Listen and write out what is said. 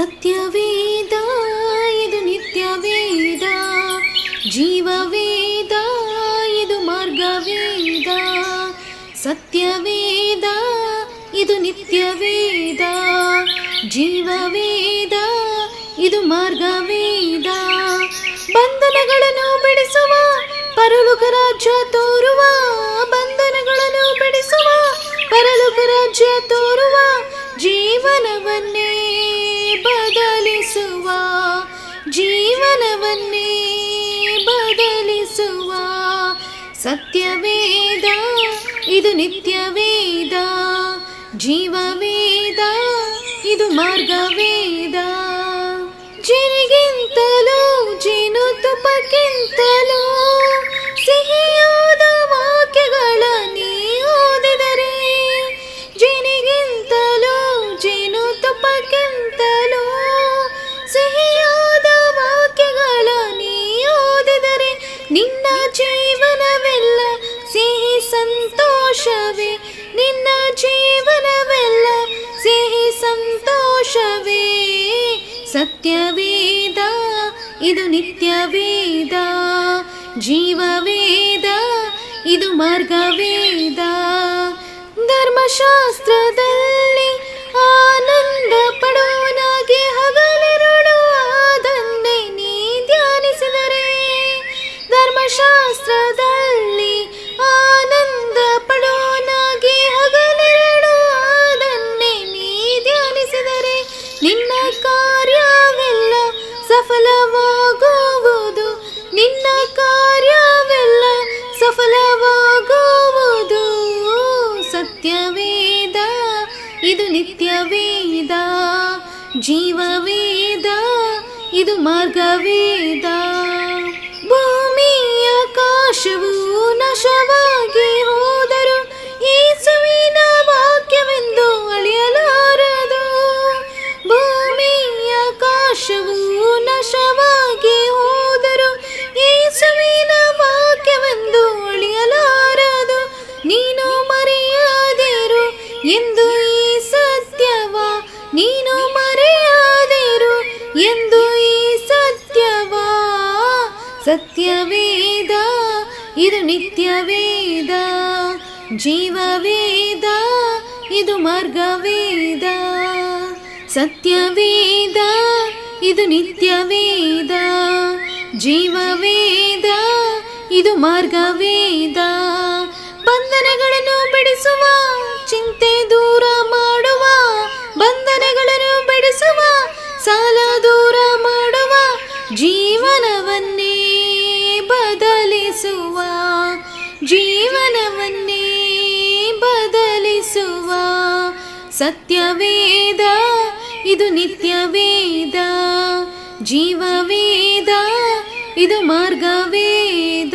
ಸತ್ಯವೇದ, ಇದು ನಿತ್ಯವೇದ, ಜೀವವೇದ, ಇದು ಮಾರ್ಗವೇದ. ಸತ್ಯವೇದ, ಇದು ನಿತ್ಯವೇದ, ಜೀವವೇದ, ಇದು ಮಾರ್ಗವೇದ. ಬಂಧನಗಳನ್ನು ಬಿಡಿಸುವ, ಪರಲೋಕ ರಾಜ್ಯ ತೋರುವ, ಬಂಧನಗಳನ್ನು ಬಿಡಿಸುವ, ಪರಲೋಕ ರಾಜ್ಯ ತೋರುವ ಜೀವನವನ್ನೇ ಬದಲಿಸುವ ಜೀವನವನ್ನೇ ಬದಲಿಸುವ. ಸತ್ಯವೇದ ಇದು ನಿತ್ಯವೇದ. ಜೀವವೇದ ಇದು ಮಾರ್ಗವೇದ. ಜಿನಿಗಿಂತಲೂ ಜೇನು ತುಪ್ಪಕ್ಕಿಂತಲೂ ಜೀವನವೆಲ್ಲ ಸಿಹಿ ಸಂತೋಷವೇ. ನಿನ್ನ ಜೀವನವೆಲ್ಲ ಸಿಹಿ ಸಂತೋಷವೇ. ಸತ್ಯವೇದ ಇದು ನಿತ್ಯವೇದ. ಜೀವವೇದ ಇದು ಮಾರ್ಗವೇದ. ಧರ್ಮಶಾಸ್ತ್ರದಲ್ಲಿ ಧರ್ಮಶಾಸ್ತ್ರದಲ್ಲಿ ಆನಂದ ಪಡೋನಾಗಿ ಹಗಲೆರಡು ಅದನ್ನೇ ನೀ ಧ್ಯಾನಿಸಿದರೆ ನಿನ್ನ ಕಾರ್ಯವೆಲ್ಲ ಸಫಲವಾಗುವುದು. ನಿನ್ನ ಕಾರ್ಯವೆಲ್ಲ ಸಫಲವಾಗುವುದು. ಸತ್ಯವೇದ, ಇದು ನಿತ್ಯವೇದ. ಜೀವವೇದ, ಇದು ಮಾರ್ಗವೇದಾ. ಆಕಾಶವು ನಾಶವಾಗಿ ಹೋದರು ಯೇಸುವಿನ ವಾಕ್ಯವೆಂದು ಅಳಿಯಲಾರದು. ಭೂಮಿ ಆಕಾಶವೂ ನಾಶವಾಗಿ ಹೋದರು ಯೇಸುವಿನ ವಾಕ್ಯವೆಂದು ಅಳಿಯಲಾರದು. ನೀನು ಮರೆಯದಿರು ಎಂದು ಈ ಸತ್ಯವ. ನೀನು ಮರೆಯದಿರು ಎಂದು ಈ ಸತ್ಯವ. ಸತ್ಯವೇದ ಇದು ನಿತ್ಯ ವೇದ ಜೀವ ವೇದ ಇದು ಮಾರ್ಗ ವೇದ ಸತ್ಯ ವೇದ ಇದು ನಿತ್ಯ ವೇದ ಜೀವ ವೇದ ಇದು ಮಾರ್ಗ ವೇದ ಬಂಧನಗಳನ್ನು ಬಿಡಿಸುವ, ಚಿಂತೆ ದೂರ ಮಾಡುವ, ಬಂಧನಗಳನ್ನು ಬಿಡಿಸುವ, ಸಾಲ ದೂರ ಮಾಡುವ ಜೀವನವನ್ನೇ ಬದಲಿಸುವ ಜೀವನವನ್ನೇ ಬದಲಿಸುವ. ಸತ್ಯವೇದ ಇದು ನಿತ್ಯವೇದ. ಜೀವವೇದ ಇದು ಮಾರ್ಗವೇದ.